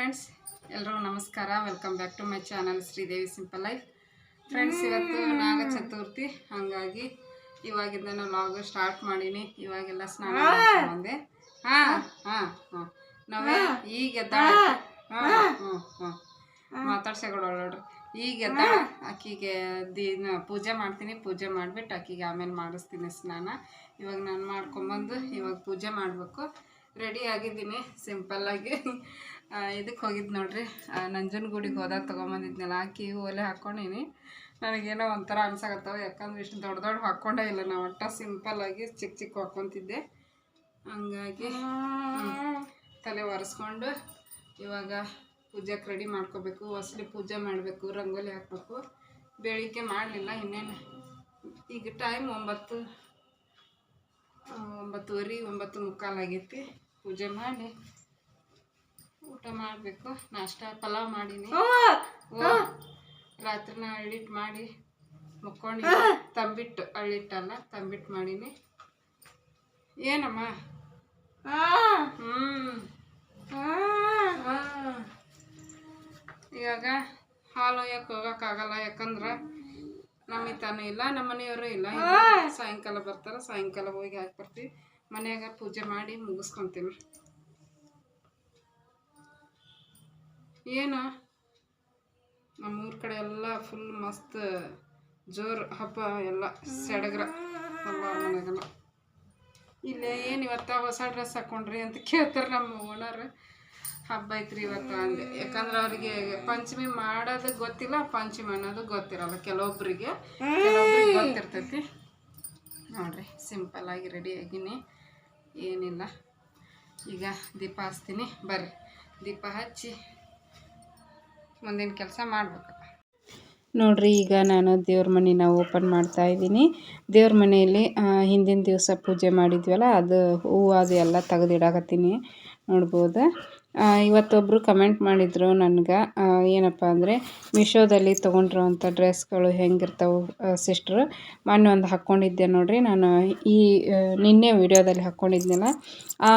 Friends ಎಲ್ಲರೂ ನಮಸ್ಕಾರ. Welcome back to my channel Sridevi simple life friends ಇವತ್ತು ನಾಗ ಚತುರ್ಥಿ. ಹಾಗಾಗಿ ಇವಾಗಿಂದ ನಾನು ಲಾಗ್ ಸ್ಟಾರ್ಟ್ ಮಾಡೀನಿ. ಇವಾಗೆಲ್ಲ ಸ್ನಾನ ಮಾಡ್ಕೊಂಡೆ ಹಾಂ ಹಾಂ. ಹಾಂ ನಾವೇ ಈಗ ಎದ್ದಾಳ ಹಾ. ಹ್ಞೂ ಹ್ಞೂ ಮಾತಾಡ್ಸಗಳು ಈಗ ಎದ್ದಾಳ ಅಕ್ಕಿಗೆ ದಿನ ಪೂಜೆ ಮಾಡ್ತೀನಿ. ಪೂಜೆ ಮಾಡಿಬಿಟ್ಟು ಅಕ್ಕಿಗೆ ಆಮೇಲೆ ಮಾಡಿಸ್ತೀನಿ ಸ್ನಾನ. ಇವಾಗ ನಾನು ಮಾಡ್ಕೊಂಬಂದು ಇವಾಗ ಪೂಜೆ ಮಾಡಬೇಕು. ರೆಡಿ ಆಗಿದ್ದೀನಿ. ಸಿಂಪಲ್ಲಾಗಿ ಇದಕ್ಕೆ ಹೋಗಿದ್ದು ನೋಡ್ರಿ. ನಂಜನಗೂಡಿಗೆ ಹೋದಾಗ ತೊಗೊಂಬಂದಿದ್ನಲ್ಲ ಹಾಕಿ ಒಲೆ ಹಾಕ್ಕೊಂಡೀನಿ ನನಗೇನೋ ಒಂಥರ ಅನ್ಸಾಕತ್ತವ, ಯಾಕಂದ್ರೆ ಇಷ್ಟು ದೊಡ್ಡ ದೊಡ್ಡ ಹಾಕ್ಕೊಂಡೇ ಇಲ್ಲ. ನಾವು ಒಟ್ಟ ಸಿಂಪಲ್ಲಾಗಿ ಚಿಕ್ಕ ಚಿಕ್ಕ ಹಾಕ್ಕೊತಿದ್ದೆ ಹಂಗಾಗಿ ತಲೆ ಒರೆಸ್ಕೊಂಡು ಇವಾಗ ಪೂಜೆಗೆ ರೆಡಿ ಮಾಡ್ಕೋಬೇಕು. ಹೊಸಲಿ ಪೂಜೆ ಮಾಡಬೇಕು, ರಂಗೋಲಿ ಹಾಕಬೇಕು. ಬೆಳಿಗ್ಗೆ ಮಾಡಲಿಲ್ಲ, ಇನ್ನೇನು. ಈಗ ಟೈಮ್ ಒಂಬತ್ತು, ಒಂಬತ್ತುವರೆ, ಒಂಬತ್ತು ಮುಕ್ಕಾಲಾಗೈತಿ ಪೂಜೆ ಮಾಡಿ. ಊಟ ಮಾಡಬೇಕು. ನಾಷ್ಟ ಪಲಾವ್ ಮಾಡೀನಿ. ರಾತ್ರಿನ ಅಳ್ಳಿಟ್ಟು ಮಾಡಿ ಮುಕ್ಕೊಂಡು ತಂಬಿಟ್ಟು ಅಳ್ಳಿಟ್ಟಲ್ಲ ತಂಬಿಟ್ಟು ಮಾಡೀನಿ. ಏನಮ್ಮ? ಇವಾಗ ಹಾಲು ಒಯ್ಯಕ್ಕೆ ಹೋಗೋಕ್ಕಾಗಲ್ಲ ಯಾಕಂದ್ರೆ ನಮ್ಮ ತಾನು ಇಲ್ಲ ನಮ್ಮ ಮನೆಯವರು ಇಲ್ಲ. ಇಲ್ಲ. ಸಾಯಂಕಾಲ ಬರ್ತಾರೆ ಸಾಯಂಕಾಲ ಹೋಗಿ ಹಾಕಿ ಬರ್ತೀವಿ. ಮನ್ಯಾಗ ಪೂಜೆ ಮಾಡಿ ಮುಗಿಸ್ಕೊಂತೀನಿ ಏನು? ನಮ್ಮೂರ ಕಡೆ ಎಲ್ಲ ಫುಲ್ ಮಸ್ತ್ ಜೋರು ಹಬ್ಬ ಎಲ್ಲ ಸಡಗರ ಹಬ್ಬ ಇಲ್ಲೇ ಏನು ಇವತ್ತ ಹೊಸ ಡ್ರೆಸ್ ಹಾಕೊಂಡ್ರಿ ಅಂತ ಕೇಳ್ತಾರೆ ನಮ್ಮ ಓನರ್. ಹಬ್ಬ ಐತ್ರಿ ಇವತ್ತು ಅಂದೆ. ಯಾಕಂದ್ರೆ ಅವರಿಗೆ ಪಂಚಮಿ ಮಾಡೋದು ಗೊತ್ತಿಲ್ಲ, ಪಂಚಮಿ ಅನ್ನೋದು ಗೊತ್ತಿರಲ್ಲ ಕೆಲವೊಬ್ಬರಿಗೆ ಕೆಲವೊಬ್ರಿಗೆ ಗೊತ್ತಿರ್ತೈತಿ. ನೋಡ್ರಿ ಸಿಂಪಲ್ ಆಗಿ ರೆಡಿ ಆಗಿನಿ. ಏನಿಲ್ಲ. ಈಗ ದೀಪ ಹಚ್ತೀನಿ. ಬರ್ರಿ. ದೀಪ ಹಚ್ಚಿ ಮುಂದಿನ ಕೆಲಸ ಮಾಡಬೇಕು. ನೋಡ್ರಿ, ಈಗ ನಾನು ದೇವ್ರ ಮನೆನ ಓಪನ್ ಮಾಡ್ತಾ ಇದ್ದೀನಿ. ದೇವ್ರ ಮನೆಯಲ್ಲಿ ಹಿಂದಿನ ದಿವಸ ಪೂಜೆ ಮಾಡಿದ್ವಲ್ಲ, ಅದು ಹೂವು ಅದು ಎಲ್ಲ ತೆಗೆದಿಡಾಕತ್ತೀನಿ. ನೋಡ್ಬೋದು? ಇವತ್ತೊಬ್ಬರು ಕಮೆಂಟ್ ಮಾಡಿದರು ನನಗೆ. ಏನಪ್ಪ ಅಂದರೆ ಮಿಶೋದಲ್ಲಿ ತೊಗೊಂಡಿರುವಂಥ ಡ್ರೆಸ್ಗಳು ಹೆಂಗಿರ್ತಾವೆ ಸಿಸ್ಟ್ರು ಮೊನ್ನೆ ಒಂದು ಹಾಕ್ಕೊಂಡಿದ್ದೆ ನೋಡಿರಿ, ನಾನು ಈ ನಿನ್ನೆ ವಿಡಿಯೋದಲ್ಲಿ ಹಾಕ್ಕೊಂಡಿದ್ನಲ್ಲ ಆ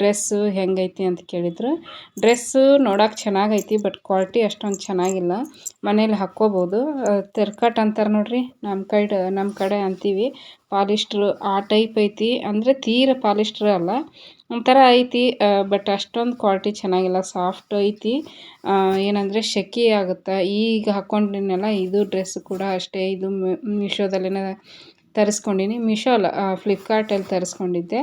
ಡ್ರೆಸ್ಸು ಹೆಂಗೈತಿ ಅಂತ ಕೇಳಿದರು. ಡ್ರೆಸ್ಸು ನೋಡೋಕೆ ಚೆನ್ನಾಗೈತಿ ಬಟ್ ಕ್ವಾಲಿಟಿ ಅಷ್ಟೊಂದು ಚೆನ್ನಾಗಿಲ್ಲ. ಮನೇಲಿ ಹಾಕ್ಕೋಬೋದು. ತೆರ್ಕಟ್ ಅಂತಾರೆ ನೋಡಿರಿ ನಮ್ಮ ಕಡೆ ನಮ್ಮ ಕಡೆ ಅಂತೀವಿ. ಪಾಲಿಸ್ಟ್ರು ಆ ಟೈಪ್ ಐತಿ. ಅಂದರೆ ತೀರ ಪಾಲಿಸ್ಟ್ರ್ ಅಲ್ಲ. ಒಂಥರ ಐತಿ ಬಟ್ ಅಷ್ಟೊಂದು ಕ್ವಾಲಿಟಿ ಚೆನ್ನಾಗಿಲ್ಲ. ಸಾಫ್ಟ್ ಐತಿ. ಏನಂದರೆ ಶೆಕೆ ಆಗುತ್ತೆ? ಈಗ ಹಾಕ್ಕೊಂಡಿನಲ್ಲ ಇದು ಡ್ರೆಸ್ ಕೂಡ ಅಷ್ಟೇ. ಇದು ಮೀಶೋದಲ್ಲಿನೇ ತರಿಸ್ಕೊಂಡಿನಿ. ಮಿಶೋಲ್ ಫ್ಲಿಪ್ಕಾರ್ಟಲ್ಲಿ ತರಿಸ್ಕೊಂಡಿದ್ದೆ.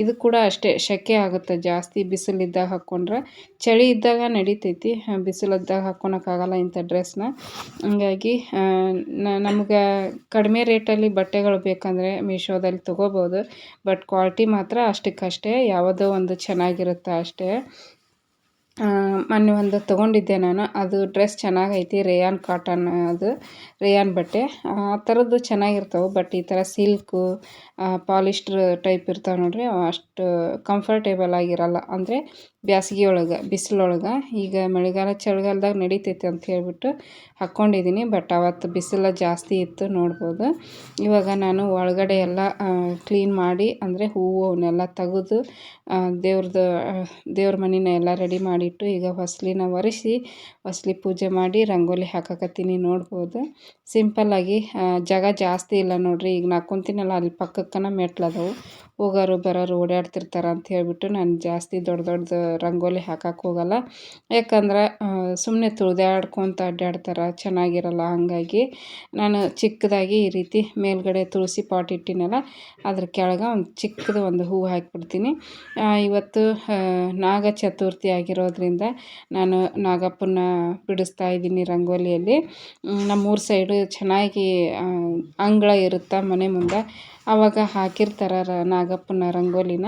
ಇದು ಕೂಡ ಅಷ್ಟೇ, ಶೆಕೆ ಆಗುತ್ತೆ ಜಾಸ್ತಿ. ಬಿಸಿಲಿದ್ದಾಗ ಹಾಕ್ಕೊಂಡ್ರೆ ಚಳಿ ಇದ್ದಾಗ ನಡೀತೈತಿ. ಬಿಸಿಲಿದ್ದಾಗ ಹಾಕ್ಕೊಳಕ್ಕಾಗಲ್ಲ ಇಂಥ ಡ್ರೆಸ್ನ. ಹಂಗಾಗಿ ನಮಗೆ ಕಡಿಮೆ ರೇಟಲ್ಲಿ ಬಟ್ಟೆಗಳು ಬೇಕಂದರೆ ಮೀಶೋದಲ್ಲಿ ತೊಗೋಬೋದು. ಬಟ್ ಕ್ವಾಲಿಟಿ ಮಾತ್ರ ಅಷ್ಟಕ್ಕಷ್ಟೇ. ಯಾವುದೋ ಒಂದು ಚೆನ್ನಾಗಿರುತ್ತೆ ಅಷ್ಟೇ. ಮೊನ್ನೆ ಒಂದು ತೊಗೊಂಡಿದ್ದೆ ನಾನು. ಅದು ಡ್ರೆಸ್ ಚೆನ್ನಾಗೈತಿ ರೇಯಾನ್ ಕಾಟನ್ ಅದು ರೇಯಾನ್ ಬಟ್ಟೆ. ಆ ಥರದ್ದು ಚೆನ್ನಾಗಿರ್ತವೆ ಬಟ್ ಈ ಥರ ಸಿಲ್ಕು ಪಾಲಿಸ್ಟ್ರ್ ಟೈಪ್ ಇರ್ತಾವೆ ನೋಡಿರಿ, ಅಷ್ಟು ಕಂಫರ್ಟೇಬಲ್ ಆಗಿರಲ್ಲ. ಅಂದರೆ ಬ್ಯಾಸ್ಗೆ ಒಳಗೆ ಬಿಸಿಲೊಳಗೆ. ಈಗ ಮಳೆಗಾಲ ಚಳಿಗಾಲದಾಗ ನಡಿತೈತೆ ಅಂತ ಹೇಳಿಬಿಟ್ಟು ಹಾಕ್ಕೊಂಡಿದ್ದೀನಿ ಬಟ್ ಅವತ್ತು ಬಿಸಿಲು ಜಾಸ್ತಿ ಇತ್ತು ನೋಡ್ಬೋದು. ಇವಾಗ ನಾನು ಒಳಗಡೆ ಎಲ್ಲ ಕ್ಲೀನ್ ಮಾಡಿ, ಅಂದರೆ ಹೂವು ಅವನ್ನೆಲ್ಲ ತೆಗೆದು ದೇವ್ರದ್ದು ದೇವ್ರ ಮನೆನ ಎಲ್ಲ ರೆಡಿ ಮಾಡಿಟ್ಟು ಈಗ ಹೊಸಲಿನ ಒರೆಸಿ, ಹೊಸಲಿ ಪೂಜೆ ಮಾಡಿ ರಂಗೋಲಿ ಹಾಕಕತ್ತೀನಿ ನೋಡ್ಬೋದು. ಸಿಂಪಲ್ಲಾಗಿ ಜಾಗ ಜಾಸ್ತಿ ಇಲ್ಲ ನೋಡಿರಿ. ಈಗ ನಾ ಕುಂತಿನಲ್ಲ, ಅಲ್ಲಿ ಪಕ್ಕಕ್ಕನ ಮೆಟ್ಲದವು. ಹೋಗೋರು ಬರೋರು ಓಡಾಡ್ತಿರ್ತಾರೆ ಅಂತ ಹೇಳಿಬಿಟ್ಟು ನಾನು ಜಾಸ್ತಿ ದೊಡ್ಡ ದೊಡ್ಡ ರಂಗೋಲಿ ಹಾಕಕ್ಕೆ ಹೋಗಲ್ಲ. ಯಾಕಂದ್ರೆ ಸುಮ್ಮನೆ ತುಳಿದಾಡ್ಕೊತ ಅಡ್ಡಾಡ್ತಾರೆ, ಚೆನ್ನಾಗಿರಲ್ಲ ಹಾಗಾಗಿ. ನಾನು ಚಿಕ್ಕದಾಗಿ ಈ ರೀತಿ ಮೇಲ್ಗಡೆ ತುಳಸಿ ಪಾಟ್ ಇಟ್ಟಿನಲ್ಲ, ಅದ್ರ ಕೆಳಗೆ ಒಂದು ಚಿಕ್ಕದು ಒಂದು ಹೂವು ಹಾಕಿಬಿಡ್ತೀನಿ. ಇವತ್ತು ನಾಗ ಚತುರ್ಥಿ ಆಗಿರೋದ್ರಿಂದ ನಾನು ನಾಗಪ್ಪನ ಬಿಡಿಸ್ತಾ ಇದ್ದೀನಿ ರಂಗೋಲಿಯಲ್ಲಿ. ನಮ್ಮೂರು ಸೈಡು ಚೆನ್ನಾಗಿ ಅಂಗಳ ಇರುತ್ತೆ ಮನೆ ಮುಂದೆ. ಆವಾಗ ಹಾಕಿರ್ತಾರೆ ರ, ನಾಗಪ್ಪನ ರಂಗೋಲಿನ.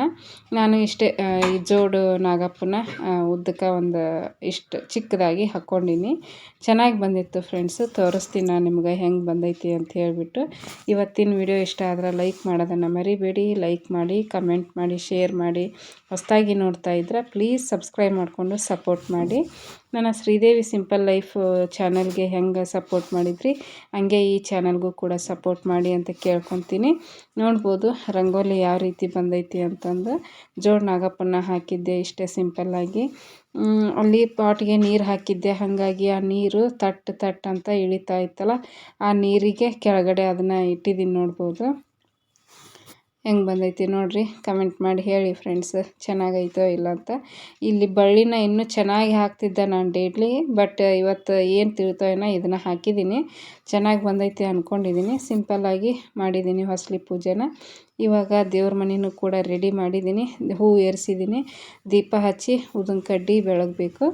ನಾನು ಇಷ್ಟೇ ಈ ಜೋಡು ನಾಗಪ್ಪನ ಉದ್ದಕ್ಕೆ ಒಂದು ಇಷ್ಟು ಚಿಕ್ಕದಾಗಿ ಹಾಕ್ಕೊಂಡೀನಿ ಚೆನ್ನಾಗಿ ಬಂದಿತ್ತು ಫ್ರೆಂಡ್ಸು ತೋರಿಸ್ತೀನಿ ನಾನು ನಿಮ್ಗೆ ಹೆಂಗೆ ಬಂದೈತಿ ಅಂತ ಹೇಳಿಬಿಟ್ಟು. ಇವತ್ತಿನ ವಿಡಿಯೋ ಇಷ್ಟ ಆದರೆ ಲೈಕ್ ಮಾಡೋದನ್ನು ಮರಿಬೇಡಿ ಲೈಕ್ ಮಾಡಿ ಕಮೆಂಟ್ ಮಾಡಿ ಶೇರ್ ಮಾಡಿ. ಹೊಸದಾಗಿ ನೋಡ್ತಾ ಇದ್ರೆ ಪ್ಲೀಸ್ ಸಬ್ಸ್ಕ್ರೈಬ್ ಮಾಡಿಕೊಂಡು ಸಪೋರ್ಟ್ ಮಾಡಿ. ನನ್ನ ಶ್ರೀದೇವಿ ಸಿಂಪಲ್ ಲೈಫ್ ಚಾನಲ್ಗೆ ಹೆಂಗೆ ಸಪೋರ್ಟ್ ಮಾಡಿದ್ರಿ, ಹಂಗೆ ಈ ಚಾನಲ್ಗೂ ಕೂಡ ಸಪೋರ್ಟ್ ಮಾಡಿ ಅಂತ ಕೇಳ್ಕೊತೀನಿ. ನೋಡ್ಬೋದು ರಂಗೋಲಿ ಯಾವ ರೀತಿ ಬಂದೈತಿ ಅಂತಂದು. ಜೋಡ್ ನಾಗಪ್ಪನ ಹಾಕಿದ್ದೆ ಇಷ್ಟೇ ಸಿಂಪಲ್ಲಾಗಿ ಅಲ್ಲಿ ಪಾಟ್ಗೆ ನೀರು ಹಾಕಿದ್ದೆ, ಹಾಗಾಗಿ ಆ ನೀರು ತಟ್ ತಟ್ ಅಂತ ಇಳಿತಾ ಇತ್ತಲ್ಲ, ಆ ನೀರಿಗೆ ಕೆಳಗಡೆ ಅದನ್ನು ಇಟ್ಟಿದ್ದೀನಿ ನೋಡ್ಬೋದು. ಹೆಂಗೆ ಬಂದೈತಿ ನೋಡಿರಿ ಕಮೆಂಟ್ ಮಾಡಿ ಹೇಳಿ ಫ್ರೆಂಡ್ಸ್ ಚೆನ್ನಾಗೈತೋ ಇಲ್ಲ ಅಂತ. ಇಲ್ಲಿ ಬಳ್ಳಿನ ಇನ್ನೂ ಚೆನ್ನಾಗಿ ಹಾಕ್ತಿದ್ದೆ ನಾನು ಡೇಟ್ಲಿ ಬಟ್ ಇವತ್ತು ಏನು ತಿಳ್ತೋ ಏನೋ ಇದನ್ನು ಹಾಕಿದ್ದೀನಿ. ಚೆನ್ನಾಗಿ ಬಂದೈತಿ ಅಂದ್ಕೊಂಡಿದ್ದೀನಿ ಸಿಂಪಲ್ಲಾಗಿ ಮಾಡಿದ್ದೀನಿ ಹೊಸಲಿ ಪೂಜೆನ. ಇವಾಗ ದೇವ್ರ ಮನೆಯೂ ಕೂಡ ರೆಡಿ ಮಾಡಿದ್ದೀನಿ. ಹೂವು ಏರಿಸಿದ್ದೀನಿ. ದೀಪ ಹಚ್ಚಿ ಉದಿನ ಕಡ್ಡಿ ಬೆಳಗಬೇಕು.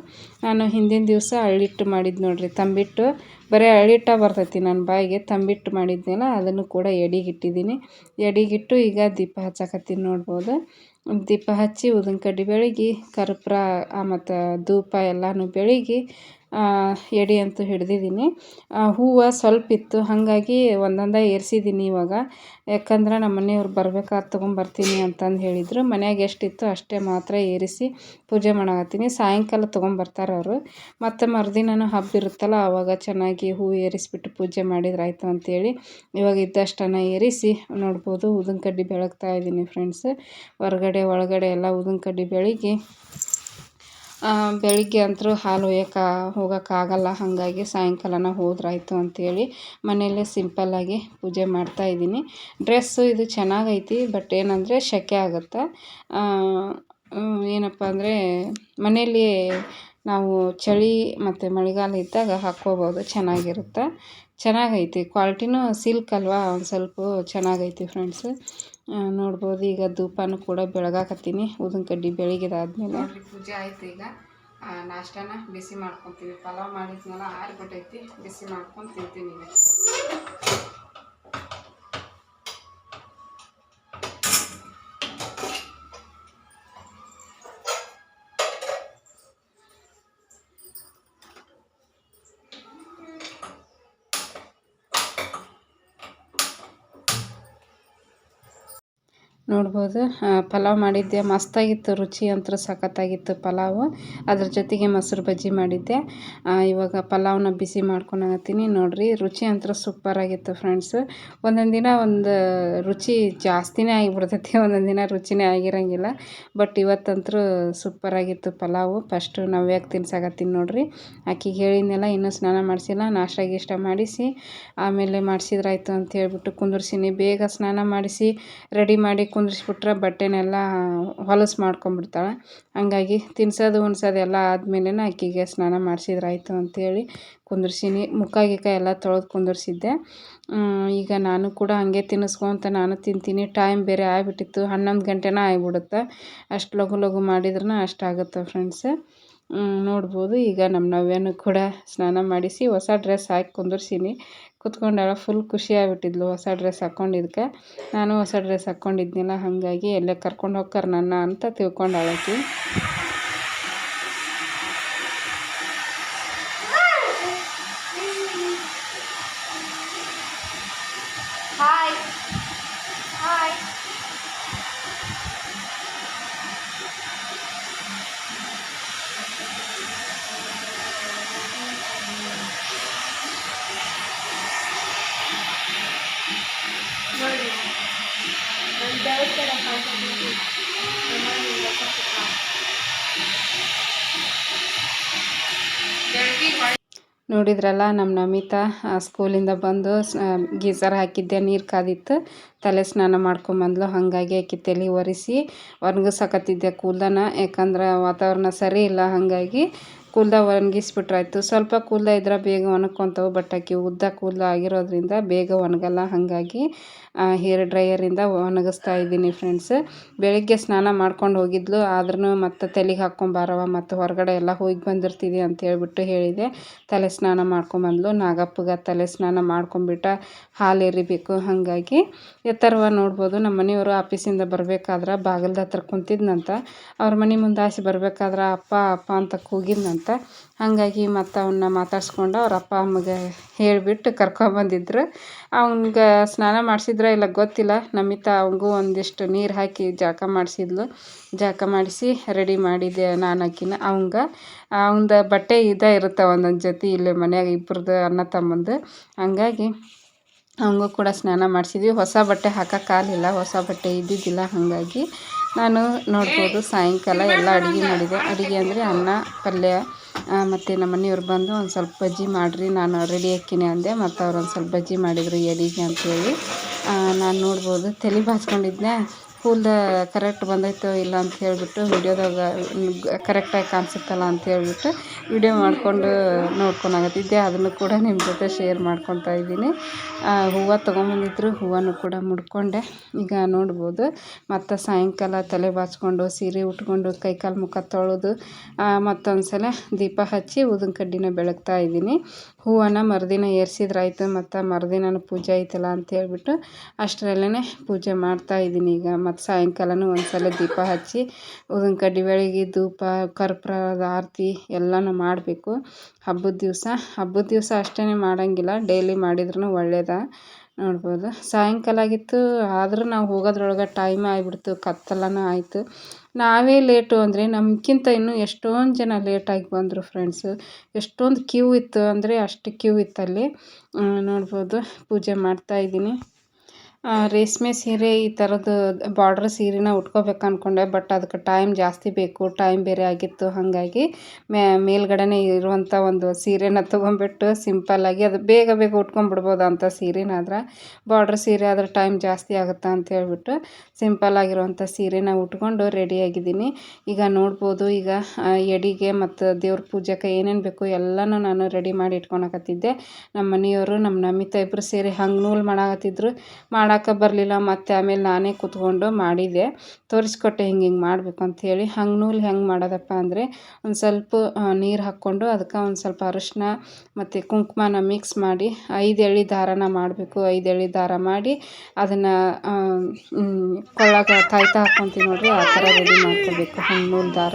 ನಾನು ಹಿಂದಿನ ದಿವಸ ಅಳ್ಳಿಟ್ಟು ಮಾಡಿದ್ದು ನೋಡಿರಿ, ತಂಬಿಟ್ಟು. ಬರೀ ಅಳ್ಳಿಟ್ಟ ಬರ್ತೈತಿ ನನ್ನ ಬಾಯಿಗೆ, ತಂಬಿಟ್ಟು ಮಾಡಿದ್ನಲ್ಲ, ಅದನ್ನು ಕೂಡ ಎಡಿಗಿಟ್ಟಿದ್ದೀನಿ. ಎಡಿಗಿಟ್ಟು ಈಗ ದೀಪ ಹಚ್ಚಕತ್ತೀನಿ ನೋಡ್ಬೋದು. ದೀಪ ಹಚ್ಚಿ ಉದಿನ ಕಡ್ಡಿ ಬೆಳಗಿ, ಕರ್ಪೂರ ಮತ್ತು ಧೂಪ ಎಲ್ಲನೂ ಬೆಳಗಿ ಎಡೆ ಅಂತೂ ಹಿಡ್ದಿದ್ದೀನಿ. ಹೂವು ಸ್ವಲ್ಪ ಇತ್ತು. ಹಾಗಾಗಿ ಒಂದೊಂದೇ ಏರ್ಸಿದ್ದೀನಿ ಇವಾಗ. ಯಾಕಂದ್ರೆ ನಮ್ಮ ಮನೆಯವ್ರು ಬರ್ಬೇಕಾದ್ರೆ ತೊಗೊಂಬರ್ತೀನಿ ಅಂತಂದು ಹೇಳಿದರು. ಮನ್ಯಾಗ ಎಷ್ಟಿತ್ತು ಅಷ್ಟೇ ಮಾತ್ರ ಏರಿಸಿ ಪೂಜೆ ಮಾಡಕತ್ತೀನಿ. ಸಾಯಂಕಾಲ ತೊಗೊಂಬರ್ತಾರೆ ಅವರು. ಮತ್ತು ಮರುದಿನನೂ ಹಬ್ಬ ಇರುತ್ತಲ್ಲ ಆವಾಗ ಚೆನ್ನಾಗಿ ಹೂವು ಏರಿಸಿಬಿಟ್ಟು ಪೂಜೆ ಮಾಡಿದ್ರಾಯ್ತು ಅಂತೇಳಿ ಇವಾಗ ಇದ್ದಷ್ಟನ್ನು ಏರಿಸಿ ನೋಡ್ಬೋದು. ಊದಿನ ಕಡ್ಡಿ ಬೆಳಗ್ತಾ ಇದ್ದೀನಿ ಫ್ರೆಂಡ್ಸ್. ಹೊರಗಡೆ, ಒಳಗಡೆ ಎಲ್ಲ ಊದಿನ ಕಡ್ಡಿ ಬೆಳಗಿ ಬೆಳಿಗ್ಗೆ ಅಂತೂ ಹಾಲು ಒಯ್ಯಕ್ಕೆ ಹೋಗೋಕ್ಕಾಗಲ್ಲ. ಹಾಗಾಗಿ ಸಾಯಂಕಾಲನ ಹೋದ್ರಾಯಿತು ಅಂಥೇಳಿ ಮನೆಯಲ್ಲೇ ಸಿಂಪಲ್ಲಾಗಿ ಪೂಜೆ ಮಾಡ್ತಾಯಿದ್ದೀನಿ ಡ್ರೆಸ್ಸು ಇದು ಚೆನ್ನಾಗೈತಿ, ಬಟ್ ಏನಂದರೆ ಸೆಕೆ ಆಗುತ್ತೆ. ಏನಪ್ಪ ಅಂದರೆ ಮನೆಯಲ್ಲಿ ನಾವು ಚಳಿ ಮತ್ತು ಮಳೆಗಾಲ ಇದ್ದಾಗ ಹಾಕ್ಕೋಬೋದು, ಚೆನ್ನಾಗಿರುತ್ತೆ. ಚೆನ್ನಾಗೈತಿ. ಕ್ವಾಲಿಟಿನೂ ಸಿಲ್ಕ್ ಅಲ್ವಾ? ಒಂದು ಸ್ವಲ್ಪ ಚೆನ್ನಾಗೈತಿ ಫ್ರೆಂಡ್ಸ್. ನೋಡ್ಬೋದು. ಈಗ ಧೂಪನೂ ಕೂಡ ಬೆಳಗಾಕತ್ತೀನಿ. ಊದಿನ ಕಡ್ಡಿ ಬೆಳಗಿದಾದ್ಮೇಲೆ ಪೂಜೆ ಆಯ್ತು ಈಗ. ನಾಷ್ಟನ ಬಿಸಿ ಮಾಡ್ಕೊತೀವಿ. ಪಲಾವ್ ಮಾಡಿದ್ನೆಲ್ಲ ಆರಿಬಿಟ್ಟೈತಿ ಬಿಸಿ ಮಾಡ್ಕೊಂಡು ತಿಂತೀನಿ. ನೋಡ್ಬೋದು. ಪಲಾವ್ ಮಾಡಿದ್ದೆ. ಮಸ್ತಾಗಿತ್ತು. ರುಚಿ ಅಂತೂ ಸಖತ್ತಾಗಿತ್ತು ಪಲಾವು. ಅದ್ರ ಜೊತೆಗೆ ಮೊಸರು ಬಜ್ಜಿ ಮಾಡಿದ್ದೆ. ಇವಾಗ ಪಲಾವ್ನ ಬಿಸಿ ಮಾಡ್ಕೊಳತ್ತೀನಿ ನೋಡಿರಿ, ರುಚಿ ಅಂತೂ ಸೂಪರಾಗಿತ್ತು ಫ್ರೆಂಡ್ಸ್ ಒಂದೊಂದು ದಿನ ಒಂದು ರುಚಿ ಜಾಸ್ತಿನೇ ಆಗಿಬಿಡ್ತೈತಿ. ಒಂದೊಂದು ದಿನ ರುಚಿನೇ ಆಗಿರೋಂಗಿಲ್ಲ. ಬಟ್ ಇವತ್ತಂತೂ ಸೂಪರಾಗಿತ್ತು ಪಲಾವು. ಫಸ್ಟು ನವ್ಯಾಕೆ ತಿನ್ಸಾಕತ್ತೀನಿ ನೋಡಿರಿ. ಆಕಿಗೆ ಹೇಳಿದ್ನೆಲ್ಲ, ಇನ್ನೂ ಸ್ನಾನ ಮಾಡಿಸಿಲ್ಲ. ನಾಷ್ಟ ಗೀಷ್ಟ ಮಾಡಿಸಿ. ಆಮೇಲೆ ಮಾಡಿಸಿದ್ರಾಯ್ತು ಅಂತ ಹೇಳ್ಬಿಟ್ಟು ಕುಂದ್ರಿಸಿನಿ. ಬೇಗ ಸ್ನಾನ ಮಾಡಿಸಿ, ರೆಡಿ ಮಾಡಿ ಕುಂದ್ರಿಸ್ಬಿಟ್ರೆ ಬಟ್ಟೆನೆಲ್ಲ ಹೊಲಸು ಮಾಡ್ಕೊಂಬಿಡ್ತಾಳೆ. ಹಂಗಾಗಿ ತಿನ್ಸೋದು ಉಣ್ಸೋದು ಎಲ್ಲ ಆದಮೇಲೆ ಅಕ್ಕಿಗೆ ಸ್ನಾನ ಮಾಡಿಸಿದ್ರಾಯ್ತು ಅಂಥೇಳಿ ಕುಂದ್ರಿಸೀನಿ. ಮುಖ ಗಿಖ ಎಲ್ಲ ತೊಳೆದು ಕುಂದರ್ಸಿದ್ದೆ. ಈಗ ನಾನು ಕೂಡ ಹಾಗೆ ತಿನ್ನಿಸ್ಕೊತ ನಾನು ತಿಂತೀನಿ. ಟೈಮ್ ಬೇರೆ ಆಗಿಬಿಟ್ಟಿತ್ತು. ಹನ್ನೊಂದು ಗಂಟೆನೇ ಆಗಿಬಿಡುತ್ತೆ. ಅಷ್ಟು ಲಘು ಲಘು ಮಾಡಿದ್ರೂ ಅಷ್ಟಾಗುತ್ತೆ ಫ್ರೆಂಡ್ಸ್ ನೋಡ್ಬೋದು. ಈಗ ನಮ್ಮ ನವ್ಯನೂ ಕೂಡ ಸ್ನಾನ ಮಾಡಿಸಿ ಹೊಸ ಡ್ರೆಸ್ ಹಾಕಿ ಕುಂದರ್ಸೀನಿ. ಕುತ್ಕೊಂಡಾಳ ಫುಲ್ ಖುಷಿ ಆಗ್ಬಿಟ್ಟಿದ್ಲು ಹೊಸ ಡ್ರೆಸ್ ಹಾಕ್ಕೊಂಡಿದ್ಕೆ ನಾನು ಹೊಸ ಡ್ರೆಸ್ ಹಾಕ್ಕೊಂಡಿದ್ನಿಲ್ಲ ಹಾಗಾಗಿ ಎಲ್ಲೇ ಕರ್ಕೊಂಡು ಹೋಗ್ತಾರೆ ನನ್ನ ಅಂತ ತಿಳ್ಕೊಂಡಾಳಕಿ ನೋಡಿದ್ರಲ್ಲ, ನಮ್ಮ ನಮಿತಾ ಸ್ಕೂಲಿಂದ ಬಂದು ಗೀಸರ್ ಹಾಕಿದ್ದೆ, ನೀರು ಕಾದಿತ್ತು. ತಲೆ ಸ್ನಾನ ಮಾಡ್ಕೊಂಬಂದ್ಲು ಹಾಗಾಗಿ ಆಕೆ ತಲೆ ಒರೆಸಿ, ಒಣಗಿಸಕತ್ತಿದ್ದೆ ಕೂದಲನ್ನ. ಯಾಕಂದ್ರೆ ವಾತಾವರಣ ಸರಿ ಇಲ್ಲ, ಹಾಗಾಗಿ ಕೂದಲ ಒಣಗಿಸ್ಬಿಟ್ರಾಯ್ತು. ಸ್ವಲ್ಪ ಕೂದಲ ಇದ್ರೆ ಬೇಗ ಒಣಕೊಂತವು ಬಟ್ ಆಕೆ ಉದ್ದ ಕೂದಲು ಆಗಿರೋದ್ರಿಂದ ಬೇಗ ಒಣಗಲ್ಲ. ಹಾಗಾಗಿ ಹೇರ್ ಡ್ರೈಯರಿಂದ ಒಣಗಿಸ್ತಾ ಇದ್ದೀನಿ ಫ್ರೆಂಡ್ಸ್ ಬೆಳಗ್ಗೆ ಸ್ನಾನ ಮಾಡ್ಕೊಂಡು ಹೋಗಿದ್ಲು ಆದ್ರೂ ಮತ್ತೆ ತಲೆಗೆ ಹಾಕ್ಕೊಂಬಾರವ ಮತ್ತು ಹೊರಗಡೆ ಎಲ್ಲ ಹೋಗಿ ಬಂದಿರ್ತೀವಿ ಅಂತ ಹೇಳ್ಬಿಟ್ಟು ಹೇಳಿದೆ. ತಲೆ ಸ್ನಾನ ಮಾಡ್ಕೊಂಬಂದ್ಲು ನಾಗಪ್ಪಗೆ ತಲೆ ಸ್ನಾನ ಮಾಡ್ಕೊಂಬಿಟ್ಟ ಹಾಲು ಎರಿಬೇಕು. ಹಾಗಾಗಿ ಎತ್ತರವ ನೋಡ್ಬೋದು. ನಮ್ಮ ಮನೆಯವರು ಆಫೀಸಿಂದ ಬರಬೇಕಾದ್ರೆ ಬಾಗಿಲ್ದ ಹತ್ರ ಕುಂತಿದ್ನಂತ. ಅವ್ರ ಮನೆ ಮುಂದೆ ಬರ್ಬೇಕಾದ್ರೆ ಅಪ್ಪ ಅಪ್ಪ ಅಂತ ಕೂಗಿದ್ನಂತ. ಅಂತ. ಹಾಗಾಗಿ ಮತ್ತು ಅವನ್ನ ಮಾತಾಡ್ಸ್ಕೊಂಡು ಅವ್ರ ಅಪ್ಪ ಅಮ್ಮಗೆ ಹೇಳಿಬಿಟ್ಟು ಕರ್ಕೊಂಬಂದಿದ್ರು ಅವ್ನಿಗೆ ಸ್ನಾನ ಮಾಡಿಸಿದ್ರ ಇಲ್ಲ ಗೊತ್ತಿಲ್ಲ. ನಮಿತಾ ಅವಂಗೂ ಒಂದಿಷ್ಟು ನೀರು ಹಾಕಿ ಜಳಕ ಮಾಡಿಸಿದ್ಲು. ಜಳಕ ಮಾಡಿಸಿ ರೆಡಿ ಮಾಡಿದ್ದೆ ನಾನು ಆಕಿನ. ಅವಂಗೆ ಅವಂದು ಬಟ್ಟೆ ಇದೇ ಇರುತ್ತೆ ಒಂದೊಂದು ಜೊತೆ ಇಲ್ಲಿ ಮನ್ಯಾಗ ಇಬ್ಬರದ್ದು ಅಣ್ಣ ತಮ್ಮಂದು. ಹಂಗಾಗಿ ಅವಂಗೂ ಕೂಡ ಸ್ನಾನ ಮಾಡಿಸಿದ್ವಿ. ಹೊಸ ಬಟ್ಟೆ ಹಾಕೋಕ್ಕಾಗಲಿಲ್ಲ ಹೊಸ ಬಟ್ಟೆ ಇದ್ದಿದ್ದಿಲ್ಲ. ಹಾಗಾಗಿ ನಾನು ನೋಡ್ಬೋದು ಸಾಯಂಕಾಲ ಎಲ್ಲ ಅಡುಗೆ ಮಾಡಿದೆ. ಅಡುಗೆ ಅಂದರೆ ಅನ್ನ, ಪಲ್ಯ ಮತ್ತು ನಮ್ಮ ಮನೆಯವ್ರು ಬಂದು ಒಂದು ಸ್ವಲ್ಪ ಬಜ್ಜಿ ಮಾಡಿರಿ, ನಾನು ರೆಡಿ ಹಾಕಿನಿ ಅಂದೆ. ಮತ್ತು ಅವ್ರು ಒಂದು ಸ್ವಲ್ಪ ಬಜ್ಜಿ ಮಾಡಿದರು ಎಡಿಗೆ ಅಂಥೇಳಿ ನಾನು ನೋಡ್ಬೋದು. ತಲೆ ಬಾಚ್ಕೊಂಡಿದ್ದೆ ಕೂದಲು ಕರೆಕ್ಟ್ ಬಂದೈತೋ ಇಲ್ಲ ಅಂತ ಹೇಳಿಬಿಟ್ಟು ವಿಡಿಯೋದಾಗ ಕರೆಕ್ಟಾಗಿ ಕಾಣಿಸುತ್ತಲ್ಲ ಅಂತ ಹೇಳಿಬಿಟ್ಟು ವಿಡಿಯೋ ಮಾಡಿಕೊಂಡು ನೋಡ್ಕೊಳಕತ್ತಿದ್ದೆ ಅದನ್ನು ಕೂಡ ನಿಮ್ಮ ಜೊತೆ ಶೇರ್ ಮಾಡ್ಕೊತಾ ಇದ್ದೀನಿ. ಹೂವು ತೊಗೊಂಬಂದಿದ್ರು, ಹೂವನ್ನು ಕೂಡ ಮುಡ್ಕೊಂಡೆ. ಈಗ ನೋಡ್ಬೋದು, ಮತ್ತು ಸಾಯಂಕಾಲ ತಲೆ ಬಾಚ್ಕೊಂಡು, ಸೀರೆ ಉಟ್ಕೊಂಡು, ಕೈಕಾಲು ಮುಖ ತೊಳೆದು ಮತ್ತೊಂದು ಸಲ ದೀಪ ಹಚ್ಚಿ ಊದಿನ ಕಡ್ಡಿನ ಬೆಳಗ್ತಾ ಇದ್ದೀನಿ. ಹೂವನ್ನು ಮರುದಿನ ಏರ್ಸಿದ್ರಾಯ್ತು ಮತ್ತು ಮರುದಿನ ಪೂಜೆ ಐತಲ್ಲ ಅಂತ ಹೇಳ್ಬಿಟ್ಟು ಅಷ್ಟರಲ್ಲೇ ಪೂಜೆ ಮಾಡ್ತಾ ಇದ್ದೀನಿ ಈಗ. ಮತ್ತು ಸಾಯಂಕಾಲನೂ ಒಂದು ಸಲ ದೀಪ ಹಚ್ಚಿ ಊದಿನ ಕಡ್ಡಿ ಬೆಳಗ್ಗೆ ಧೂಪ, ಕರ್ಪೂರದ ಆರತಿ ಎಲ್ಲನೂ ಮಾಡಬೇಕು. ಹಬ್ಬದ ದಿವಸ ಹಬ್ಬದ ದಿವಸ ಅಷ್ಟೇ ಮಾಡೋಂಗಿಲ್ಲ. ಡೈಲಿ ಮಾಡಿದ್ರೂ ಒಳ್ಳೇದ ನೋಡ್ಬೋದು. ಸಾಯಂಕಾಲ ಆಗಿತ್ತು ಆದರೂ ನಾವು ಹೋಗೋದ್ರೊಳಗೆ ಟೈಮ್ ಆಗಿಬಿಡ್ತು ಕತ್ತಲನೂ ಆಯಿತು. ನಾವೇ ಲೇಟು ಅಂದರೆ ನಮ್ಗಿಂತ ಇನ್ನೂ ಎಷ್ಟೊಂದು ಜನ ಲೇಟಾಗಿ ಬಂದರು ಫ್ರೆಂಡ್ಸು ಎಷ್ಟೊಂದು ಕ್ಯೂ ಇತ್ತು ಅಂದರೆ ಅಷ್ಟು ಕ್ಯೂ ಇತ್ತಲ್ಲಿ. ನೋಡ್ಬೋದು. ಪೂಜೆ ಮಾಡ್ತಾಯಿದ್ದೀನಿ ರೇಷ್ಮೆ ಸೀರೆ ಈ ಥರದ್ದು ಬಾರ್ಡ್ರ್ ಸೀರೆನ ಉಟ್ಕೋಬೇಕು ಅಂದ್ಕೊಂಡೆ ಬಟ್ ಅದಕ್ಕೆ ಟೈಮ್ ಜಾಸ್ತಿ ಬೇಕು ಟೈಮ್ ಬೇರೆ ಆಗಿತ್ತು. ಹಾಗಾಗಿ ಮೇಲ್ಗಡೆನೇ ಇರುವಂಥ ಒಂದು ಸೀರೆನ ತೊಗೊಂಬಿಟ್ಟು ಸಿಂಪಲ್ಲಾಗಿ ಅದು ಬೇಗ ಬೇಗ ಉಟ್ಕೊಂಡ್ಬಿಡ್ಬೋದು ಅಂಥ ಸೀರೆನಾದ್ರೆ ಬಾರ್ಡ್ರ್ ಸೀರೆ ಆದ್ರೆ ಟೈಮ್ ಜಾಸ್ತಿ ಆಗುತ್ತೆ ಅಂತ ಹೇಳ್ಬಿಟ್ಟು ಸಿಂಪಲ್ಲಾಗಿರುವಂಥ ಸೀರೆನ ಉಟ್ಕೊಂಡು ರೆಡಿಯಾಗಿದ್ದೀನಿ ಈಗ ನೋಡ್ಬೋದು, ಈಗ ಎಡಿಗೆ ಮತ್ತು ದೇವ್ರ ಪೂಜೆಗೆ ಏನೇನು ಬೇಕು ಎಲ್ಲನೂ ನಾನು ರೆಡಿ ಮಾಡಿ ಇಟ್ಕೊಳಕತ್ತಿದ್ದೆ ನಮ್ಮ ಮನೆಯವರು ನಮ್ಮ ನಮಿತಾ ಇಬ್ಬರು ಸೇರಿ ಹಂಗೆ ನೂಲು ಮಾಡಾಕತ್ತಿದ್ರು. ಮಾಡಿ ಮಾಡೋಕೆ ಬರಲಿಲ್ಲ, ಮತ್ತು ಆಮೇಲೆ ನಾನೇ ಕೂತ್ಕೊಂಡು ಮಾಡಿದೆ. ತೋರಿಸ್ಕೊಟ್ಟೆ ಹಿಂಗೆ ಹಿಂಗೆ ಮಾಡಬೇಕು ಅಂಥೇಳಿ ಹಂಗೆ ನೂಲು ಹೆಂಗೆ ಮಾಡೋದಪ್ಪ ಅಂದರೆ, ಒಂದು ಸ್ವಲ್ಪ ನೀರು ಹಾಕ್ಕೊಂಡು ಅದಕ್ಕೆ ಒಂದು ಸ್ವಲ್ಪ ಅರಿಶಿನ ಮತ್ತು ಕುಂಕುಮನ ಮಿಕ್ಸ್ ಮಾಡಿ ಐದು ಎಳೆ ದಾರನ ಮಾಡಬೇಕು. ಐದು ಎಳೆ ದಾರ ಮಾಡಿ ಅದನ್ನು ಕೊಳ್ಳಾಗ ತಾಯ್ತಾ ಹಾಕ್ಕೊಂತೀವಿ ನೋಡಿರಿ, ಆ ಥರ ರೆಡಿ ಮಾಡ್ಕೋಬೇಕು ಹಂಗೆ ನೂಲು ದಾರ.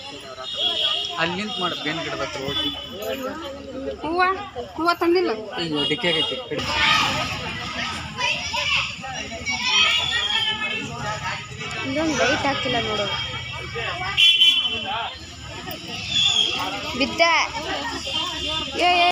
ಅಲ್ಲಿಂದ ಮಾಡಿ ಬೇನ್ ಗಿಡದ ಹೋಗಿ. ಹೂವ? ಹೂವ ತಂದಿಲ್ಲ? ಈಗ ಡಿಕ್ಕಿ ಆಗೈತಿ ಕಡೆ ಲೈಟ್ ಹಾಕಿಲ್ಲ ನೋಡು. ಬಿದ್ದ. ಏ ಏ.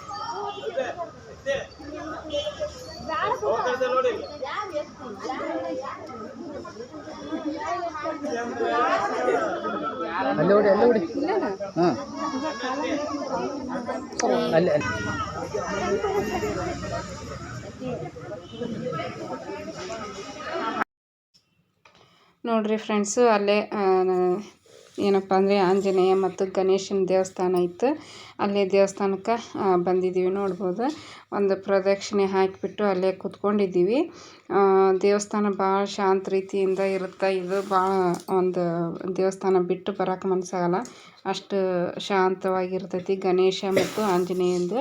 ಅಲ್ಲೇ ಹೊಡಿ ಅಲ್ಲೇ ಹೊಡಿ. ಹಾಂ. ಅಲ್ಲೇ ಅಲ್ಲಿ. ನೋಡಿರಿ ಫ್ರೆಂಡ್ಸು ಅಲ್ಲೇ ಏನಪ್ಪ ಅಂದರೆ ಆಂಜನೇಯ ಮತ್ತು ಗಣೇಶನ ದೇವಸ್ಥಾನ ಇತ್ತು. ಅಲ್ಲೇ ದೇವಸ್ಥಾನಕ್ಕೆ ಬಂದಿದ್ದೀವಿ ನೋಡ್ಬೋದು. ಒಂದು ಪ್ರದಕ್ಷಿಣೆ ಹಾಕಿಬಿಟ್ಟು ಅಲ್ಲೇ ಕೂತ್ಕೊಂಡಿದ್ದೀವಿ. ದೇವಸ್ಥಾನ ಭಾಳ ಶಾಂತ ರೀತಿಯಿಂದ ಇರುತ್ತೆ? ಇದು ಭಾಳ ಒಂದು ದೇವಸ್ಥಾನ ಬಿಟ್ಟು ಬರೋಕೆ ಮನಸ್ಸಾಗಲ್ಲ. ಅಷ್ಟು ಶಾಂತವಾಗಿರ್ತೈತಿ ಗಣೇಶ ಮತ್ತು ಆಂಜನೇಯಂದು.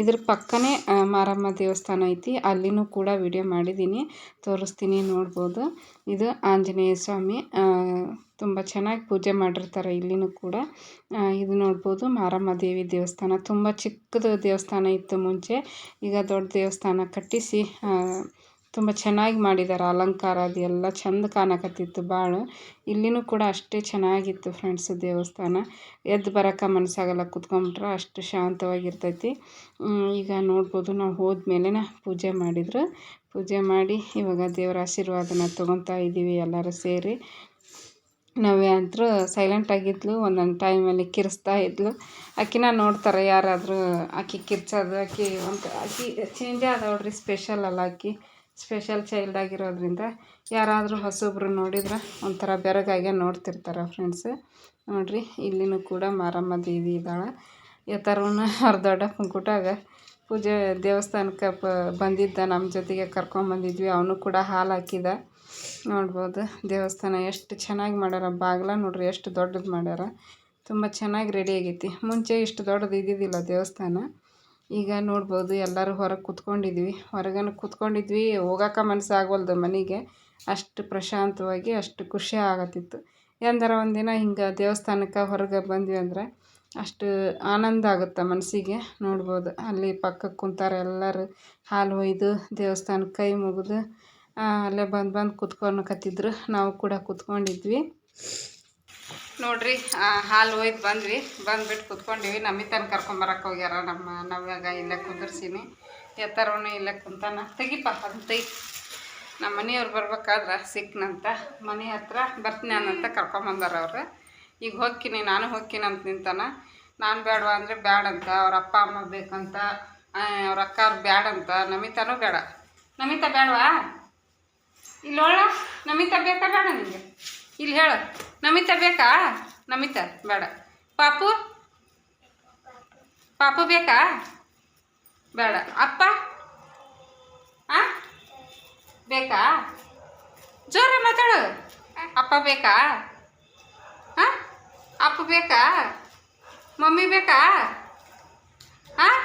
ಇದ್ರ ಪಕ್ಕನೇ ಮಾರಮ್ಮ ದೇವಸ್ಥಾನ ಐತಿ. ಅಲ್ಲಿನೂ ಕೂಡ ವಿಡಿಯೋ ಮಾಡಿದ್ದೀನಿ. ತೋರಿಸ್ತೀನಿ ನೋಡ್ಬೋದು. ಇದು ಆಂಜನೇಯ ಸ್ವಾಮಿ. ತುಂಬ ಚೆನ್ನಾಗಿ ಪೂಜೆ ಮಾಡಿರ್ತಾರೆ ಇಲ್ಲಿನೂ ಕೂಡ. ಇದು ನೋಡ್ಬೋದು ಮಾರಮ್ಮ ದೇವಿ ದೇವಸ್ಥಾನ. ತುಂಬ ಚಿಕ್ಕದು ದೇವಸ್ಥಾನ ಇತ್ತು ಮುಂಚೆ. ಈಗ ದೊಡ್ಡ ದೇವಸ್ಥಾನ ಕಟ್ಟಿಸಿ ತುಂಬ ಚೆನ್ನಾಗಿ ಮಾಡಿದ್ದಾರೆ ಅಲಂಕಾರ, ಅದೆಲ್ಲ ಚಂದ ಕಾಣಕತ್ತಿತ್ತು ಭಾಳ ಇಲ್ಲಿನೂ ಕೂಡ ಅಷ್ಟೇ ಚೆನ್ನಾಗಿತ್ತು ಫ್ರೆಂಡ್ಸ್ ದೇವಸ್ಥಾನ. ಎದ್ದು ಬರೋಕೆ ಮನಸ್ಸಾಗಲ್ಲ ಕುತ್ಕೊಂಬಿಟ್ರೆ ಅಷ್ಟು ಶಾಂತವಾಗಿರ್ತೈತಿ. ಈಗ ನೋಡ್ಬೋದು ನಾವು ಹೋದ್ಮೇಲೆ ಪೂಜೆ ಮಾಡಿದ್ರು. ಪೂಜೆ ಮಾಡಿ ಇವಾಗ ದೇವರ ಆಶೀರ್ವಾದನ ತೊಗೊತಾ ಇದ್ದೀವಿ ಎಲ್ಲರೂ ಸೇರಿ. ನವ್ಯ ಅಂತೂ ಸೈಲೆಂಟ್ ಆಗಿದ್ಲು, ಒಂದೊಂದು ಟೈಮಲ್ಲಿ ಕಿರಿಸ್ತಾ ಇದ್ಲು. ಆಕಿನ ನೋಡ್ತಾರೆ ಯಾರಾದರೂ, ಆಕಿ ಕಿರ್ಚೋದು, ಆಕಿ ಒಂದು, ಆಕಿ ಚೇಂಜ್ ಆದವಳ್ರಿ ಸ್ಪೆಷಲ್ ಅಲ್ಲ ಆಕಿ. ಸ್ಪೆಷಲ್ ಚೈಲ್ಡ್ ಆಗಿರೋದ್ರಿಂದ ಯಾರಾದರೂ ಹೊಸೊಬ್ರು ನೋಡಿದ್ರೆ ಒಂಥರ ಬೆರಗಾಗಿ ನೋಡ್ತಿರ್ತಾರೆ ಫ್ರೆಂಡ್ಸ್ ನೋಡಿರಿ, ಇಲ್ಲಿನೂ ಕೂಡ ಮಾರಮ್ಮ ದೇವಿ ಇದ್ದಾಳೆ. ಯಥಾರ್ವನ ಅವ್ರ ದೊಡ್ಡ ಕುಂಕುಟಾಗ ಪೂಜೆ ದೇವಸ್ಥಾನಕ್ಕೆ ಪ ಬಂದಿದ್ದ ನಮ್ಮ ಜೊತೆಗೆ ಕರ್ಕೊಂಬಂದಿದ್ವಿ ಅವನು ಕೂಡ ಹಾಲು ಹಾಕಿದ. ನೋಡ್ಬೋದು ದೇವಸ್ಥಾನ ಎಷ್ಟು ಚೆನ್ನಾಗಿ ಮಾಡ್ಯಾರ. ಬಾಗ್ಲ ನೋಡ್ರಿ ಎಷ್ಟು ದೊಡ್ಡದು ಮಾಡ್ಯಾರ. ತುಂಬ ಚೆನ್ನಾಗಿ ರೆಡಿ ಆಗೈತಿ. ಮುಂಚೆ ಇಷ್ಟು ದೊಡ್ಡದು ಇದ್ದಿದ್ದಿಲ್ಲ ದೇವಸ್ಥಾನ. ಈಗ ನೋಡ್ಬೋದು ಎಲ್ಲರೂ ಹೊರಗೆ ಕುತ್ಕೊಂಡಿದ್ವಿ. ಹೊರಗನ ಕುತ್ಕೊಂಡಿದ್ವಿ. ಹೋಗಾಕ ಮನಸ್ಸು ಆಗೋಲ್ದು ಮನೆಗೆ. ಅಷ್ಟು ಪ್ರಶಾಂತವಾಗಿ, ಅಷ್ಟು ಖುಷಿ ಆಗತ್ತಿತ್ತು. ಎಂದಾರ ಒಂದಿನ ಹಿಂಗೆ ದೇವಸ್ಥಾನಕ್ಕೆ ಹೊರಗೆ ಬಂದ್ವಿ ಅಂದ್ರೆ ಅಷ್ಟು ಆನಂದ ಆಗುತ್ತೆ ಮನಸ್ಸಿಗೆ. ನೋಡ್ಬೋದು. ಅಲ್ಲಿ ಪಕ್ಕಕ್ಕೆ ಕುಂತಾರೆ ಎಲ್ಲರೂ. ಹಾಲು ಒಯ್ದು ದೇವಸ್ಥಾನಕ್ಕೆ ಕೈ ಮುಗಿದು ಅಲ್ಲೇ ಬಂದು ಬಂದು ಕುತ್ಕೊಳಕತ್ತಿದ್ರು ನಾವು ಕೂಡ ಕುತ್ಕೊಂಡಿದ್ವಿ. ನೋಡ್ರಿ ಹಾಲು ಒಯ್ದು ಬಂದ್ವಿ. ಬಂದ್ಬಿಟ್ಟು ಕುತ್ಕೊಂಡಿವಿ. ನಮಿತನ ಕರ್ಕೊಂಬರಕ್ಕೆ ಹೋಗ್ಯಾರ. ನಮ್ಮ ನವ್ಯಾಗ ಇಲ್ಲೇ ಕುಂದರ್ಸೀನಿ. ಎತ್ತರವನು ಇಲ್ಲೇ ಕುಂತಾನ. ತೆಗಿಪ್ಪ ಅದನ್ನ ತೆಗಿ ನಮ್ಮ ಮನೆಯವ್ರು ಬರ್ಬೇಕಾದ್ರೆ ಸಿಕ್ನಂತ, ಮನೆ ಹತ್ರ ಬರ್ತೀನಿ ಅನ್ನಂತ ಕರ್ಕೊಂಬಂದಾರ ಅವ್ರು. ಈಗ ಹೋಗ್ತೀನಿ, ನಾನು ಹೋಗ್ತೀನಿ ಅಂತ ನಿಂತಾನ. ನಾನು ಬೇಡವಾ ಅಂದರೆ ಅಂತ, ಅವ್ರ ಅಪ್ಪ ಅಮ್ಮ ಬೇಕಂತ ಅವ್ರ ಅಕ್ಕ ಅವ್ರು ಬ್ಯಾಡಂತ ನಮಿತಾನೂ ಬೇಡ. ನಮಿತಾ ಬೇಡವಾ? ಇಲ್ಲಿ ಒಳ ನಮಿತಾ ಬೇಕಾ ಬೇಡ ನಿಮಗೆ ಇಲ್ಲಿ ಹೇಳು, ನಮಿತಾ ಬೇಕಾ? ನಮಿತಾ, ಬೇಡ. ಪಾಪು? ಪಾಪು ಬೇಕಾ? ಬೇಡ. ಅಪ್ಪ? ಆ? ಬೇಕಾ? ಜೋರ ಮಾತಾಡು. ಅಪ್ಪ ಬೇಕಾ? ಬೇಕಾ? ಮಮ್ಮಿ ಬೇಕಾ? ಹಾಂ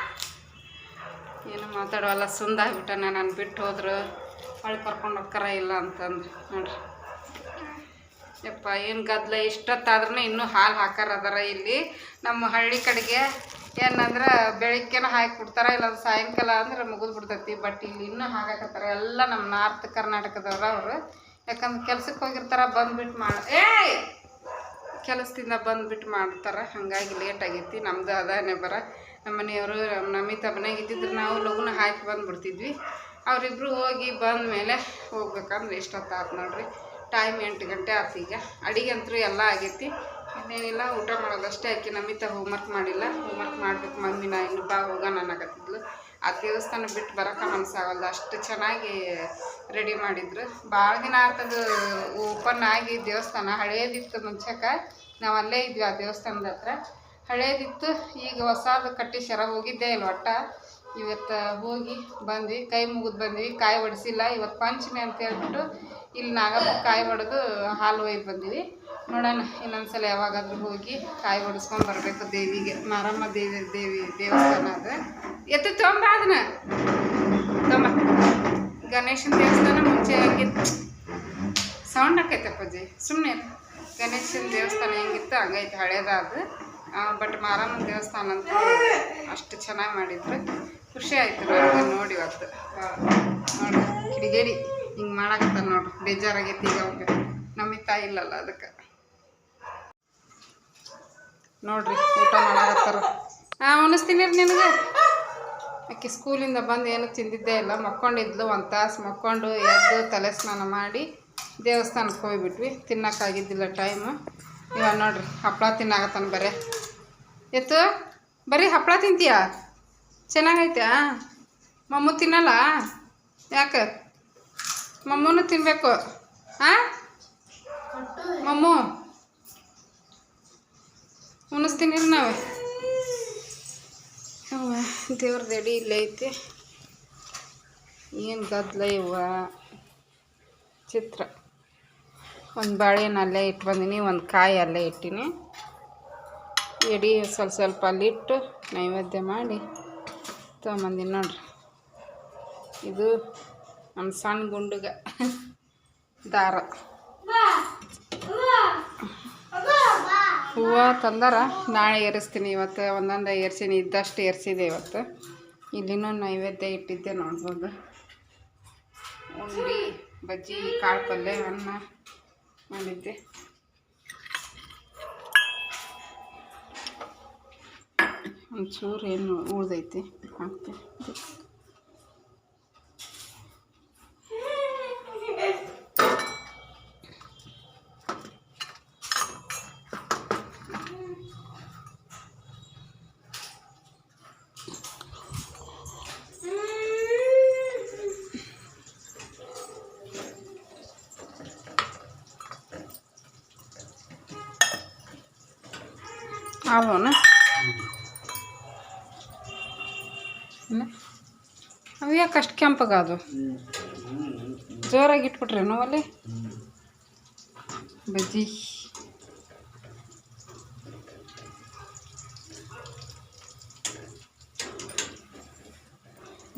ಏನು ಮಾತಾಡೋಲ್ಲ ಸುಂದಾಗ್ಬಿಟ್ಟ ನಾನು ಬಿಟ್ಟು ಹೋದ್ರು. ಹೊಳ್ಳಿ ಕರ್ಕೊಂಡು ಹೋಗ್ತಾರ ಇಲ್ಲ ಅಂತಂದು ನೋಡ್ರಿ. ಯಪ್ಪ, ಏನು ಗದ್ದಲ ಇಷ್ಟೊತ್ತಾದ್ರೂ ಇನ್ನೂ ಹಾಲು ಹಾಕಾರದಾರ ಇಲ್ಲಿ. ನಮ್ಮ ಹಳ್ಳಿ ಕಡೆಗೆ ಏನಂದ್ರೆ ಬೆಳಿಗ್ಗೆನ ಹಾಕಿ ಕೊಡ್ತಾರ ಇಲ್ಲ ಸಾಯಂಕಾಲ ಅಂದ್ರೆ ಮುಗಿದು ಬಿಡ್ತೈತಿ. ಬಟ್ ಇಲ್ಲಿ ಇನ್ನೂ ಹಾಕಾಕತ್ತಾರ ಎಲ್ಲ ನಮ್ಮ ನಾರ್ತ್ ಕರ್ನಾಟಕದವ್ರು ಅವರು. ಯಾಕಂದ್ರೆ ಕೆಲ್ಸಕ್ಕೆ ಹೋಗಿರ್ತಾರ ಬಂದ್ಬಿಟ್ಟು ಮಾಡ ಏಯ್! ಕೆಲಸದಿಂದ ಬಂದ್ಬಿಟ್ಟು ಮಾಡ್ತಾರೆ. ಹಾಗಾಗಿ ಲೇಟ್ ಆಗೈತಿ. ನಮ್ಮದು ಅದಾನೆ ಬರ. ನಮ್ಮ ಮನೆಯವರು ನಮಿತಾ ಮನೆಗೆ ಇದ್ದಿದ್ರೆ ನಾವು ಲಗುನ ಹಾಕಿ ಬಂದುಬಿಡ್ತಿದ್ವಿ. ಅವರಿಬ್ಬರು ಹೋಗಿ ಬಂದ ಮೇಲೆ ಹೋಗ್ಬೇಕಂದ್ರೆ ಎಷ್ಟೊತ್ತಾತು ನೋಡ್ರಿ. ಟೈಮ್ ಎಂಟು ಗಂಟೆ ಆತು ಈಗ. ಅಡಿಗೆ ಅಂತೂ ಎಲ್ಲ ಆಗೈತಿ. ಇನ್ನೇನಿಲ್ಲ, ಊಟ ಮಾಡೋದಷ್ಟೇ. ಆಕೆ ನಮಿತಾ ಹೋಮ್ವರ್ಕ್ ಮಾಡಿಲ್ಲ. ಹೋಮ್ವರ್ಕ್ ಮಾಡ್ಬೇಕು. ಮಮ್ಮಿ ನಾ ಇನ್ನು ಬಾ ಹೋಗೋಣ ಅನ್ನಕತ್ತಿದ್ಲು. ಆ ದೇವಸ್ಥಾನ ಬಿಟ್ಟು ಬರೋಕೆ ಮನಸ್ಸಾಗಲ್ಲ ಅಷ್ಟು ಚೆನ್ನಾಗಿ ರೆಡಿ ಮಾಡಿದ್ರು. ಭಾಳ ದಿನ ಆಗ್ತದ ಓಪನ್ ಆಗಿ ದೇವಸ್ಥಾನ ಹಳೇದಿತ್ತು ಮುಂಚೆಕ. ನಾವು ಅಲ್ಲೇ ಇದ್ವಿ ಆ ದೇವಸ್ಥಾನದ ಹತ್ರ. ಹಳೇದಿತ್ತು, ಈಗ ಹೊಸದು ಕಟ್ಟಿ ಶರ ಹೋಗಿದ್ದೇ ಇಲ್ಲ ಒಟ್ಟ. ಇವತ್ತು ಹೋಗಿ ಬಂದ್ವಿ, ಕೈ ಮುಗಿದು ಬಂದ್ವಿ, ಕಾಯಿ ಒಡಿಸಿಲ್ಲ. ಇವತ್ತು ಪಂಚಮಿ ಅಂತ ಹೇಳ್ಬಿಟ್ಟು ಇಲ್ಲಿ ನಾಗಪ್ಪ ಕಾಯಿ ಒಡೆದು ಹಾಲು ಒಯ್ದು ಬಂದ್ವಿ. ನೋಡೋಣ, ಇನ್ನೊಂದ್ಸಲ ಯಾವಾಗಾದ್ರೂ ಹೋಗಿ ಕಾಯಿ ಹೊಡಿಸ್ಕೊಂಡ್ ಬರಬೇಕು ದೇವಿಗೆ. ಮಾರಮ್ಮ ದೇವಿ ದೇವಿ, ದೇವಸ್ಥಾನ ಅದು. ಎತ್ತು ತೊಂಬ ಅದನ್ನ. ತೊಂಬ. ಗಣೇಶನ ದೇವಸ್ಥಾನ ಮುಂಚೆ ಹೆಂಗಿತ್ತು? ಸೌಂಡ್ ಆಕೈತೆ ಪೂಜೆ ಸುಮ್ಮನೆ ಗಣೇಶನ ದೇವಸ್ಥಾನ ಹೆಂಗಿತ್ತು ಹಂಗೈತೆ ಹಳೇದಾದ ಬಟ್ ಮಾರಮ್ಮನ ದೇವಸ್ಥಾನ ಅಂತ ಅಷ್ಟು ಚೆನ್ನಾಗಿ ಮಾಡಿದ್ರು. ಖುಷಿ ಆಯ್ತು ನನಗೆ ನೋಡಿ ಇವತ್ತು. ನೋಡಿ, ಕಿಡಿಗೇಡಿ ಹಿಂಗೆ ಮಾಡಾಕತ್ತ ನೋಡ್ರಿ ಬೇಜಾರಾಗೈತಿ ಈಗ ಅವ್ರಿಗೆ. ನಮಗೆ ತಾಯಿ ಇಲ್ಲಲ್ಲ ಅದಕ್ಕೆ. ನೋಡ್ರಿ, ಊಟ ಮಾಡಾಕತ್ತಾರ. ಹಾಂ ಉಣಿಸ್ತೀನಿ ರೀ ನಿನಗೆ? ಆಕೆ ಸ್ಕೂಲಿಂದ ಬಂದು ಏನು ತಿಂದಿದ್ದೇ ಇಲ್ಲ. ಮಕ್ಕೊಂಡಿದ್ಲು, ಒಂದು ತಾಸು ಮಕ್ಕೊಂಡು ಎದ್ದು ತಲೆ ಸ್ನಾನ ಮಾಡಿ ದೇವಸ್ಥಾನಕ್ಕೆ ಹೋಗಿಬಿಟ್ವಿ. ತಿನ್ನೋಕ್ಕಾಗಿದ್ದಿಲ್ಲ ಟೈಮು ಇವಾಗ ನೋಡ್ರಿ ಹಪ್ಪಳ ತಿನ್ನಾಗತ್ತಾನ ಬರೇ. ಎತ್ತು, ಬರೀ ಹಪ್ಪಳ ತಿಂತೀಯಾ? ಚೆನ್ನಾಗೈತಾ ಮಮ್ಮು ತಿನ್ನಲ್ಲ? ಯಾಕೆ? ಮಮ್ಮೂನು ತಿನ್ನಬೇಕು ಹಾಂ ಮಮ್ಮು? ಉಣಿಸ್ತೀನಿ ರೀ ನಾವೇ. ದೇವ್ರದ್ದು ಎಡಿ ಇಲ್ಲೇ ಐತಿ. ಏನು ಗದ್ದಲ ಇವ ಚಿತ್ರ. ಒಂದು ಬಾಳೆನ ಅಲ್ಲೇ ಇಟ್ಟು ಬಂದೀನಿ, ಒಂದು ಕಾಯಿ ಅಲ್ಲೇ ಇಟ್ಟೀನಿ. ಎಡಿ ಸ್ವಲ್ಪ ಸ್ವಲ್ಪ ಅಲ್ಲಿಟ್ಟು ನೈವೇದ್ಯ ಮಾಡಿ ತೊಗೊಂಬಂದಿನಿ ನೋಡ್ರಿ. ಇದು ನಮ್ಮ ಸಣ್ಣ ಗುಂಡುಗ, ದಾರ. ಹೂವು ತಂದಾರ. ನಾಳೆ ಏರಿಸ್ತೀನಿ ಇವತ್ತು. ಒಂದೊಂದು ಏರ್ಸೀನಿ, ಇದ್ದಷ್ಟು ಏರಿಸಿದೆ ಇವತ್ತು. ಇಲ್ಲಿನೂ ನೈವೇದ್ಯ ಇಟ್ಟಿದ್ದೆ ನೋಡ್ಬೋದು. ಉಂಡಿ, ಬಜ್ಜಿ, ಕಾಳು ಪಲ್ಯ ಅನ್ನ ಮಾಡಿದ್ದೆ. ಒಂಚೂರು ಏನು ಉಳ್ದೈತಿ. ಹಾಕ್ತೆ. ಆಗೋಣ. ಅವು ಯಾಕೆ ಅಷ್ಟು ಕೆಂಪಗಾದು ಜೋರಾಗಿ ಇಟ್ಬಿಟ್ರೆ ನೋವಲ್ಲಿ? ಬಜ್ಜಿ.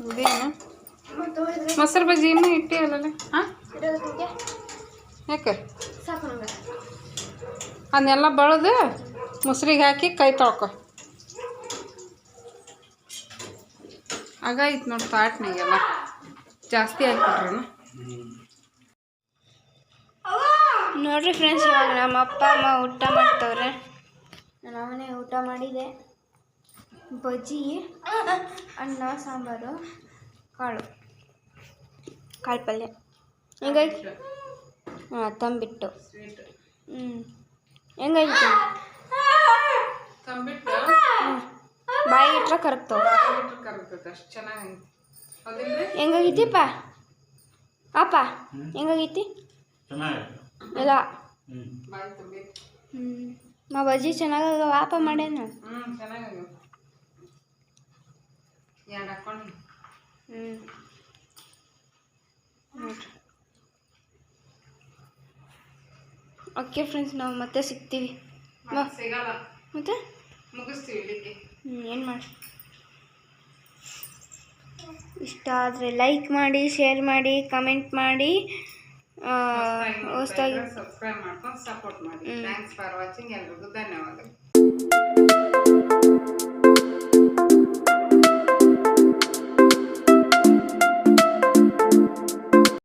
ಇದೇನು? ಮೊಸರು ಬಜ್ಜಿ ಇನ್ನೂ ಇಟ್ಟೇ ಅಲ್ಲಲ್ಲ ಹಾಂ ಯಾಕೆ? ಅದನ್ನೆಲ್ಲ ಬಳ್ದು ಮೊಸರಿಗೆ ಹಾಕಿ ಕೈ ತೊಳ್ಕೊ. ಆಗಾಯ್ತು ನೋಡಿ ತಾಟ್ನಾಗೆಲ್ಲ. ಜಾಸ್ತಿ ಹಾಕ್ಬಿಟ್ರೇನು ನೋಡ್ರಿ ಫ್ರೆಂಡ್ಸ್ ಇವಾಗ ನಮ್ಮ ಅಪ್ಪ ಅಮ್ಮ ಊಟ ಮಾಡ್ತವ್ರೆ. ನಾನು ಅಮ್ಮನೇ ಊಟ ಮಾಡಿದೆ. ಬಜ್ಜಿ, ಅನ್ನ, ಸಾಂಬಾರು, ಕಾಳು. ಕಾಳು ಪಲ್ಯ. ಹೆಂಗಾಯ್ತು? ಹಾಂ, ತಂಬಿಟ್ಟು. ಹ್ಞೂ ಹೆಂಗಾಯ್ತು? ತಂಬಿಟ್ಟು ಬಾಯಿ ಇಟ್ರೆ ಕರಗ್ತಾವ ಕರಗ್ತೈತೆ ಅಷ್ಟು ಚೆನ್ನಾಗೈತಿ. ಹೆಂಗಾಗೈತಿಪ್ಪ? ಅಪ್ಪ ಹೆಂಗಾಗೈತಿ? ಇಲ್ಲ ಬಾಯಿ ತುಂಬೈತಿ ಹ್ಞೂ ಮಾ ಬಜ್ಜಿ ಚೆನ್ನಾಗಾಗವ ಅಪ್ಪ ಮಾಡ್ಯಾನ ಹ್ಞೂ ಚೆನ್ನಾಗಾಗ್ಯವ ಎರಡು ಹಾಕೊಂಡು ಹ್ಞೂ ನೋಡ್ರಿ. ಓಕೆ ಫ್ರೆಂಡ್ಸ್ ನಾವು ಮತ್ತೆ ಸಿಗ್ತೀವಿ. ಸಿಗಲ್ಲ. ಮತ್ತೆ? ಮುಗಿಸ್ತೀವಿ ಇಲ್ಲಿಗೆ. ಏನು ಮಾಡಿ ಇಷ್ಟ ಆದರೆ ಲೈಕ್ ಮಾಡಿ ಶೇರ್ ಮಾಡಿ ಕಮೆಂಟ್ ಮಾಡಿ. ಸಬ್ಸ್ಕ್ರೈಬ್ ಮಾಡ್ಕೊಂಡು ಸಪೋರ್ಟ್ ಮಾಡಿ. ಥ್ಯಾಂಕ್ಸ್ ಫಾರ್ ವಾಚಿಂಗ್ ಎಲ್ರಿಗೂ ಧನ್ಯವಾದ